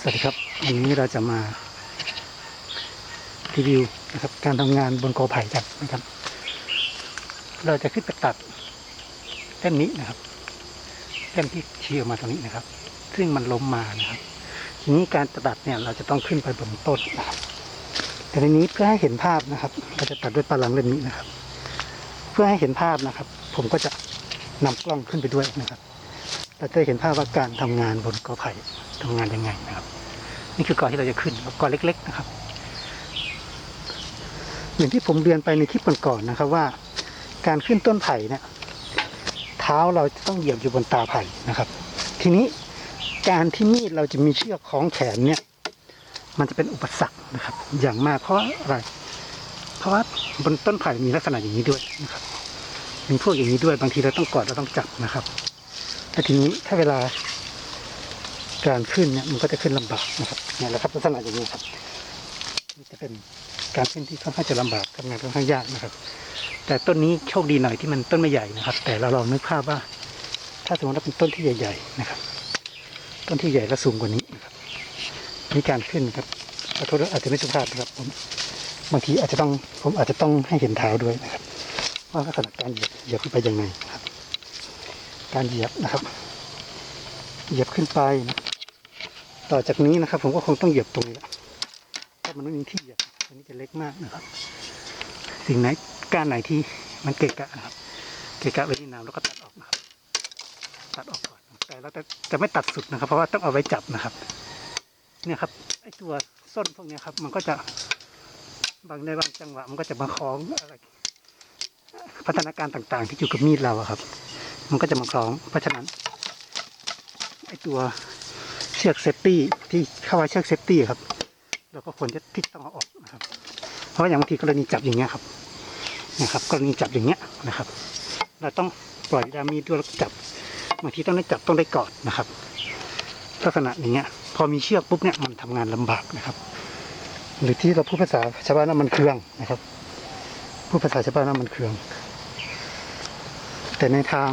สวัสดีครับวันนี้เราจะมารีวิวนะครับ การทำงานบนกอไผ่กันนะครับ เราจะขึ้นไปตัดเส้นนี้นะครับเส้นที่ชี้ออกมาตรงนี้นะครับ ซึ่งมันล้มมานะครับ ทีนี้การตัดเนี่ยเราจะต้องขึ้นไปบนต้นนะครับแต่ในนี้เพื่อให้เห็นภาพนะครับ เราจะตัดด้วยปลาลังเล่มนี้นะครับ เพื่อให้เห็นภาพนะครับ ผมก็จะนำกล้องขึ้นไปด้วยนะครับ เราจะเห็นภาพว่าการทำงานบนกอไผ่ ทำงานยังไงนะครับ นี่คือกอที่เราจะขึ้นกอเล็ก ๆนะครับ อย่างที่ผมเรียนไปในคลิปก่อนๆนะครับว่า การขึ้นต้นไผ่เนี่ยเท้าเราจะต้องเหยียบอยู่บนตาไผ่นะครับ ทีนี้การที่มีดเราจะมีเชือกคล้องแขนเนี่ย มันจะเป็นอุปสรรคนะครับ อย่างมากเพราะอะไร เพราะว่าบนต้นไผ่มีลักษณะอย่างนี้ด้วยนะครับมีพวกอย่างนี้ด้วยบางทีเราต้องกอดเราต้องจับนะครับแต่ทีนี้ถ้าเวลา การขึ้นเนี่ยมันก็จะขึ้นลำบากนะครับเนี่ยแหละครับลักษณะอย่างนี้ครับนี่จะเป็นการขึ้นที่ค่อนข้างจะลำบากทำงานค่อนข้างยากนะครับ แต่ต้นนี้โชคดีหน่อยที่มันต้นไม่ใหญ่นะครับ แต่เราลองนึกภาพว่า ถ้าสมมติว่าเป็นต้นที่ใหญ่ ๆนะครับ ต้นที่ใหญ่และสูงกว่านี้นะครับนี่การขึ้นครับขอโทษอาจจะไม่สุภาพนะครับผมบางทีอาจจะต้องผมอาจจะต้องให้เห็นเท้าด้วยนะครับ ว่าลักษณะการเหยียบเหยียบขึ้นไปยังไงครับ การเหยียบนะครับ เหยียบขึ้นไปนะ ต่อจากนี้นะครับ ผมก็คงต้องเหยียบตรงนี้และเพราะมันไม่มีที่เหยียบอันนี้จะเล็กมากนะครับ สิ่งไหนก้ารไหนที่มันเกะกะนะครับ เกะกะไว้ที่น้ำแล้วก็ตัดออกนะครับ ตัดออกก่อน แต่เราจะจะไม่ตัดสุดนะครับ เพราะว่าต้องเอาไว้จับนะครับ เนี่ยครับไอ้ตัวส้นพวกนี้ครับ มันก็จะบางในบางจังหวะ มันก็จะมาคล้องอะไรพัฒนาการต่างๆ ที่อยู่กับมีดเราอะครับ มันก็จะมาคล้อง เพราะฉะนั้นไอตัว เชือกเซฟตี้ที่เข้าไว้เชือกเซฟตี้ครับเราก็ควรจะที่ต้องเอาออกนะครับ เพราะว่าอย่างบางทีกรณีจับอย่างเงี้ยครับนะครับกรณีจับอย่างเงี้ยนะครับ เราต้องปล่อยดามีด้วยแล้วจับบางทีต้องได้จับต้องได้กอดนะครับลักษณะอย่างเงี้ยพอมีเชือกปุ๊บเนี่ยมันทำงานลำบากนะครับ หรือที่เราพูดภาษาชาวบ้านว่ามันเครื่องนะครับพูดภาษาชาวบ้านว่ามันเครื่อง แต่ในทาง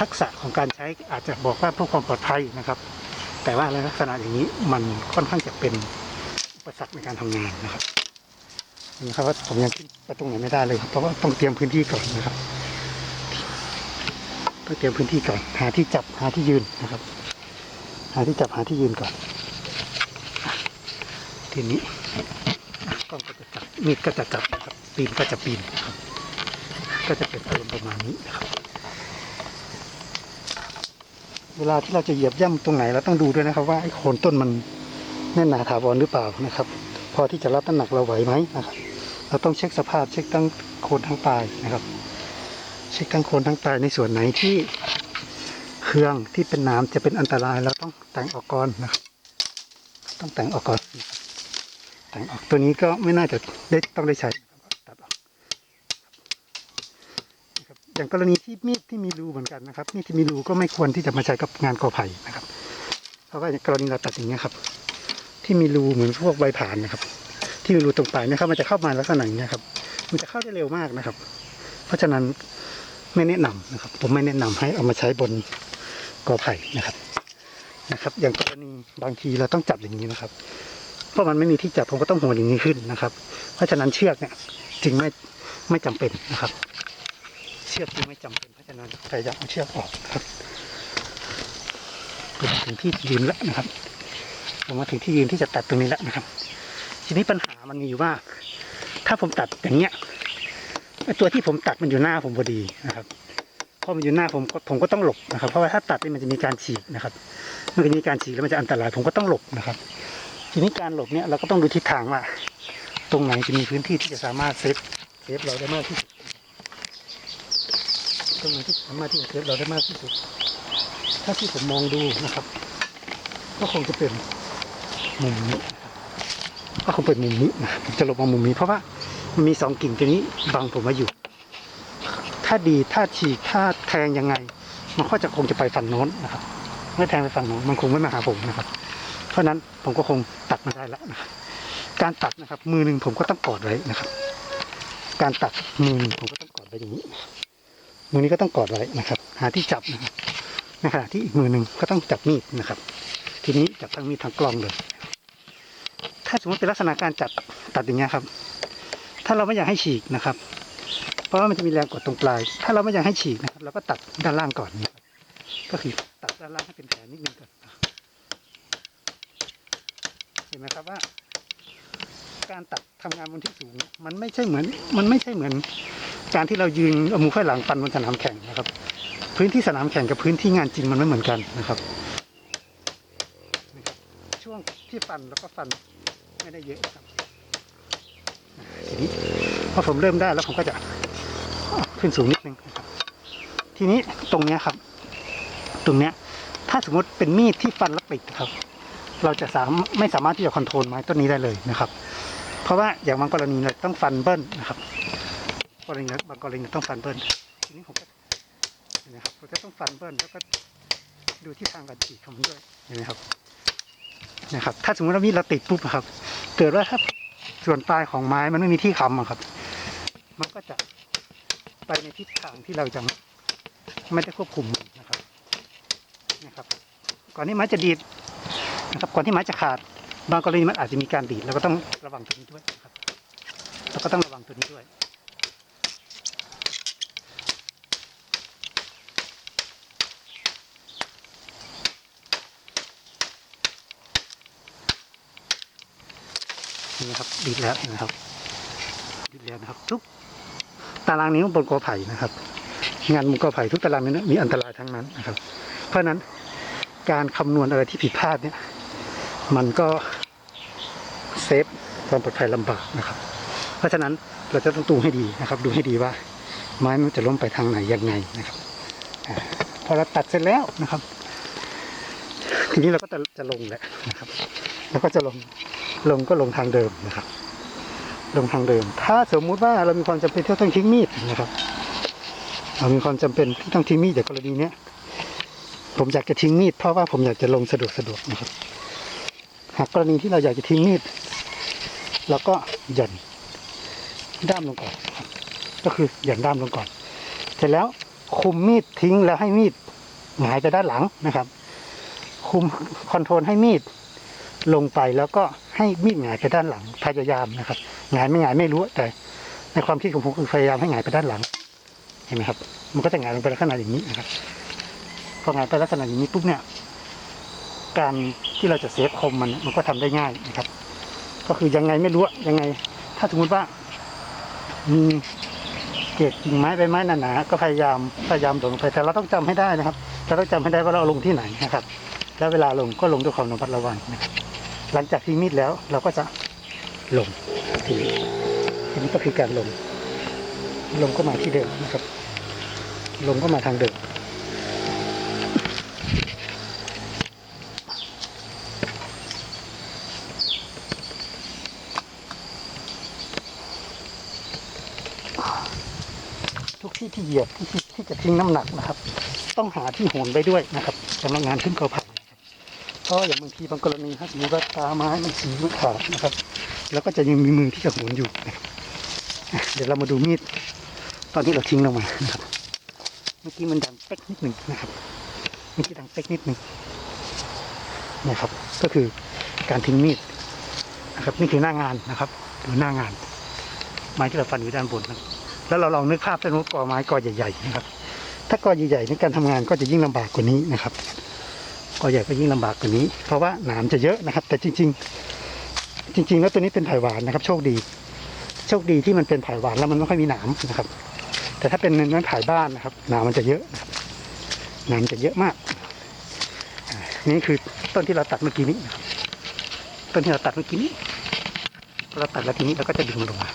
ทักษะของการใช้อาจจะบอกว่าเพื่อความปลอดภัยนะครับ แต่ว่าในลักษณะอย่างนี้มันค่อนข้างจะเป็นอุปสรรคในการทำงานนะครับนี่ครับว่าผมยังขึ้นไปตรงไหนไม่ได้เลยครับเพราะว่าต้องเตรียมพื้นที่ก่อนนะครับต้องเตรียมพื้นที่ก่อนหาที่จับหาที่ยืนนะครับ หาที่จับหาที่ยืนก่อน ทีนี้กล้องก็จะจับมีดก็จะจับนะครับปีนก็จะปีนนะครับ ก็จะเป็นอารมณ์ประมาณนี้นะครับ เวลาที่เราจะเหยียบย่ำตรงไหนเราต้องดูด้วยนะครับ ว่าไอ้โคนต้นมันแน่นหนาถาวรหรือเปล่านะครับ พอที่จะรับน้ำหนักเราไหวไหมนะครับ เราต้องเช็คสภาพเช็คทั้งโคนทั้งปลายนะครับ เช็คทั้งโคนทั้งปลายในส่วนไหนที่เครื่องที่เป็นน้ำจะเป็นอันตรายเราต้องแต่งออกก่อนนะครับ ต้องแต่งออกก่อนแต่งออกตัวนี้ก็ไม่น่าจะได้ต้องได้ใช้ตัดออก นะครับ อย่างกรณีที่มีดที่มีรูเหมือนกันนะครับ มีดที่มีรูก็ไม่ควรที่จะมาใช้กับงานกอไผ่นะครับ เพราะว่าอย่างกรณีเราตัดอย่างเงี้ยครับ ที่มีรูเหมือนพวกใบผ่านนะครับ ที่มีรูตรงปลายเนะครับ มันจะเข้ามาลักษณะอย่างเงี้ยครับ มันจะเข้าได้เร็วมากนะครับ เพราะฉะนั้นไม่แนะนำนะครับ ผมไม่แนะนำให้เอามาใช้บนกอไผ่นะครับนะครับ อย่างกรณีบางทีเราต้องจับอย่างนี้นะครับ เพราะมันไม่มีที่จับผมก็ต้องโหนอย่างนี้ขึ้นนะครับ เพราะฉะนั้นเชือกเนี่ยจึงไม่ไม่จำเป็นนะครับ เชือกที่ไม่จำเป็นเพราะฉะนั้นพยายามเอาเชือกออกครับมมาถึงที่ยืนแล้วนะครับผมมาถึงที่ยืนที่จะตัดตรงนี้แล้วนะครับ ทีนี้ปัญหามันมีอยู่ว่า ถ้าผมตัดอย่างเงี้ยตัวที่ผมตัดมันอยู่หน้าผมพอดีนะครับพอมันอยู่หน้าผมผมก็ต้องหลบนะครับ เพราะว่าถ้าตัดนี่มันจะมีการฉีกนะครับ มันจะมีการฉีกแล้วมันจะอันตรายผมก็ต้องหลบนะครับ ทีนี้การหลบเนี่ยเราก็ต้องดูทิศทางว่าตรงไหนจะมีพื้นที่ที่จะสามารถเซฟเซฟเราได้มากที่สุด ตรงไหนที่สามารถที่จะเซฟเราได้มากที่สุด ถ้าที่ผมมองดูนะครับ ก็คงจะเป็นมุมนี้นะครับก็คงเป็นมุมนี้นะครับผมจะหลบมามุมนี้เพราะว่ามันมีสองกิ่งตัวนี้บังผมมาอยู่ ถ้าดีถ้าฉีกถ้าแทงยังไง มันก็จะคงจะไปฝั่งโน้นนะครับเมื่อแทงไปฝั่งโน้นมันคงไม่มาหาผมนะครับ เพราะฉะนั้นผมก็คงตัดมาได้แล้วนะครับการตัดนะครับ มือหนึ่งผมก็ต้องกอดไว้นะครับ การตัดมือหนึ่งผมก็ต้องกอดไว้อย่างนี้ มือนี้ก็ต้องกอดไว้นะครับ หาที่จับนะครับในขณะที่อีกมือหนึ่งก็ต้องจับมีดนะครับ ทีนี้จับทั้งมีดทั้งกลองเลย ถ้าสมมติเป็นลักษณะการจัดตัดอย่างเงี้ยครับ ถ้าเราไม่อยากให้ฉีกนะครับ เพราะว่ามันจะมีแรงกดตรงปลาย ถ้าเราไม่อยากให้ฉีกนะครับเราก็ตัดด้านล่างก่อนนะครับก็คือตัดด้านล่างให้เป็นแผลนิดนึงก่อนเห็นไหมครับว่า การตัดทำงานบนที่สูง มันไม่ใช่เหมือน มันไม่ใช่เหมือน การที่เรายืนเอามือไขว้หลังฟันบนสนามแข่งนะครับ พื้นที่สนามแข่งกับพื้นที่งานจริงมันไม่เหมือนกันนะครับช่วงที่ฟันแล้วก็ฟันไม่ได้เยอะครับทีนี้พอผมเริ่มได้แล้วผมก็จะขึ้นสูงนิดนึงนะครับ ทีนี้ตรงเนี้ยครับ ตรงเนี้ย ถ้าสมมติเป็นมีดที่ฟันแล้วปิดครับ เราจะสามไม่สามารถที่จะคอนโทรลไม้ต้นนี้ได้เลยนะครับ เพราะว่าอย่างบางกรณีเราต้องฟันเบิ้ลนะครับ กรณีบางกรณีต้องฟันเบิ้ลทีนี้ผมก็เห็นไหมครับผมจะต้องฟันเบิ้ลแล้วก็ดูที่ทางการฉีกของมันด้วยเห็นไหมครับนะครับ ถ้าสมมติว่ามีดเราติดปุ๊บอะครับ เกิดว่าถ้าส่วนปลายของไม้มันไม่มีที่ค้ำอะครับ มันก็จะไปในทิศทางที่เราจะไม่ได้ควบคุมนะครับนะครับ ก่อนที่ไม้จะดีดนะครับ ก่อนที่ไม้จะขาด บางกรณีมันอาจจะมีการดีดเราก็ต้องระวังตัวนี้ด้วยนะครับเราก็ต้องระวังตัวนี้ด้วย นไหมครับดีดแล้วเห็นไหมครับดีดแล้วนะครับทุกตารางนิ้วบนกอไผ่นะครับ งานบนกอไผ่ทุกตารางนิ้วมีอันตรายทั้งนั้นนะครับ เพราะฉะนั้นการคำนวณอะไรที่ผิดพลาดเนี่ย มันก็เซฟความปลอดภัยลำบากนะครับ เพราะฉะนั้นเราจะต้องดูให้ดีนะครับ ดูให้ดีว่า ไม้มันจะล้มไปทางไหนยังไงนะครับพอเราตัดเสร็จแล้วนะครับ ทีนี้เราก็จะจะลงแหละนะครับ แล้วก็จะลง ลงก็ลงทางเดิมนะครับ ลงทางเดิม ถ้าสมมุติว่าเรามีความจำเป็นที่ต้องทิ้งมีดนะครับเรามีความจำเป็นที่ต้องทิ้งมีดอย่างกรณีเนี้ยผมอยากจะทิ้งมีดเพราะว่าผมอยากจะลงสะดวกสะดวกนะครับหากกรณีที่เราอยากจะทิ้งมีดเราก็หย่อนด้ามลงก่อนก็คือหย่อนด้ามลงก่อน เสร็จแล้วคุมมีดทิ้งแล้วให้มีดหงายไปด้านหลังนะครับ คุมคอนโทรลให้มีด ลงไปแล้วก็ให้มีดหงายไปด้านหลังพยายามนะครับหงายไม่หงายไม่รู้แต่ ในความคิดของผมคือพยายามให้หงายไปด้านหลังเห็นไหมครับ มันก็จะหงายลงไปลักษณะอย่างนี้นะครับพอหงายไปลักษณะอย่างนี้ปุ๊บเนี่ย การที่เราจะเซฟคมมันมันก็ทำได้ง่ายนะครับ ก็คือยังไงไม่รู้ยังไง ถ้าสมมติว่ามีเกล็ดกิ่งไม้ใบไม้หนาๆก็พยายามพยายามลงไปแต่เราต้องจำให้ได้นะครับเราต้องจำให้ได้ว่าเราลงที่ไหนนะครับ แล้วเวลาลงก็ลงด้วยความระมัดระวังนะครับ หลังจากที่มีดแล้วเราก็จะลงทีนี้ทีนี้ก็คือการลง ลงก็มาที่เดิมนะครับ ลงก็มาทางเดิมทุกที่ที่เหยียบที่ที่จะทิ้งน้ำหนักนะครับ ต้องหาที่โหนไว้ด้วยนะครับสำหรับงานขึ้นกอไผ่นะครับ เพราะอย่างบางทีบางกรณีถ้าสมมติว่าตาไม้มันสีมันขาดนะครับ แล้วก็จะยังมีมือที่จะโหนอยู่ เดี๋ยวเรามาดูมีด ตอนที่เราทิ้งลงมานะครับ เมื่อกี้มันดังเป๊กนิดหนึ่งนะครับ เมื่อกี้ดังเป๊กนิดหนึ่งนะครับ ก็คือการทิ้งมีดนะครับ นี่คือหน้างานนะครับดูหน้างาน ไม้ที่เราฟันอยู่ด้านบนนะแล้วเราลองนึกภาพเป็นกอไม้กอใหญ่ๆนะครับ ถ้ากอใหญ่ๆในการทำงานก็จะยิ่งลำบากกว่านี้นะครับ กอใหญ่ก็ยิ่งลำบากกว่านี้ เพราะว่าหนามจะเยอะนะครับ แต่จริง ๆ จริง ๆ แล้วตัวนี้เป็นไผ่หวานนะครับ โชคดี โชคดีที่มันเป็นไผ่หวานแล้วมันไม่ค่อยมีหนามนะครับ แต่ถ้าเป็นไม้ไผ่บ้านนะครับหนามมันจะเยอะนะครับหนามจะเยอะมาก นี่คือต้นที่เราตัดเมื่อกี้นี้ต้นที่เราตัดเมื่อกี้นี้เราตัดแล้วทีนี้เราก็จะดึงมันลงมา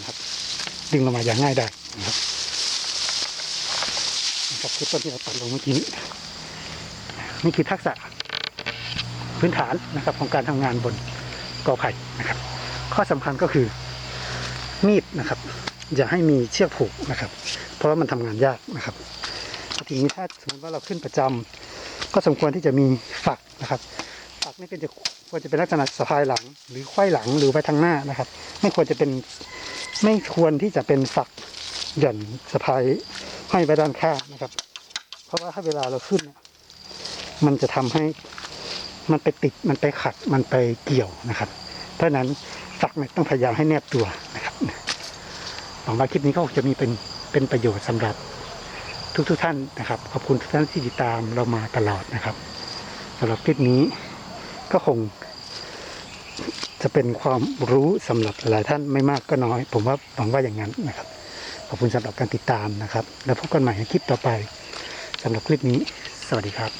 นะครับดึงลงมาอย่างง่ายได้นะครับ นะครับคือต้นที่เราตัดลงเมื่อกี้นี้นี่คือทักษะพื้นฐานนะครับของการทำงานบนกอไผ่นะครับ ข้อสำคัญก็คือมีดนะครับ อย่าให้มีเชือกผูกนะครับ เพราะว่ามันทำงานยากนะครับทีนี้ถ้าสมมติว่าเราขึ้นประจำก็สมควรที่จะมีฝักนะครับ ฝักนี่เป็นจะควรจะเป็นลักษณะสะพายหลัง หรือไขว้หลังหรือไปทางหน้านะครับ ไม่ควรจะเป็นไม่ควรที่จะเป็นฝักหย่อนสะพาย ให้ไปด้านข้างนะครับ เพราะว่าถ้าเวลาเราขึ้น มันจะทำให้มันไปติดมันไปขัดมันไปเกี่ยวนะครับเพราะนั้นฝักเนี่ยต้องพยายามให้แนบตัวนะครับหวังว่าคลิปนี้ก็จะมีเป็นเป็นประโยชน์สำหรับทุกทุกท่านนะครับ ขอบคุณทุกท่านที่ติดตามเรามาตลอดนะครับสำหรับคลิปนี้ก็คง จะเป็นความรู้สำหรับหลายท่านไม่มากก็น้อย ผมว่าหวังว่าอย่างนั้นนะครับ ขอบคุณสำหรับการติดตามนะครับ แล้วพบกันใหม่ในคลิปต่อไปสำหรับคลิปนี้ สวัสดีครับ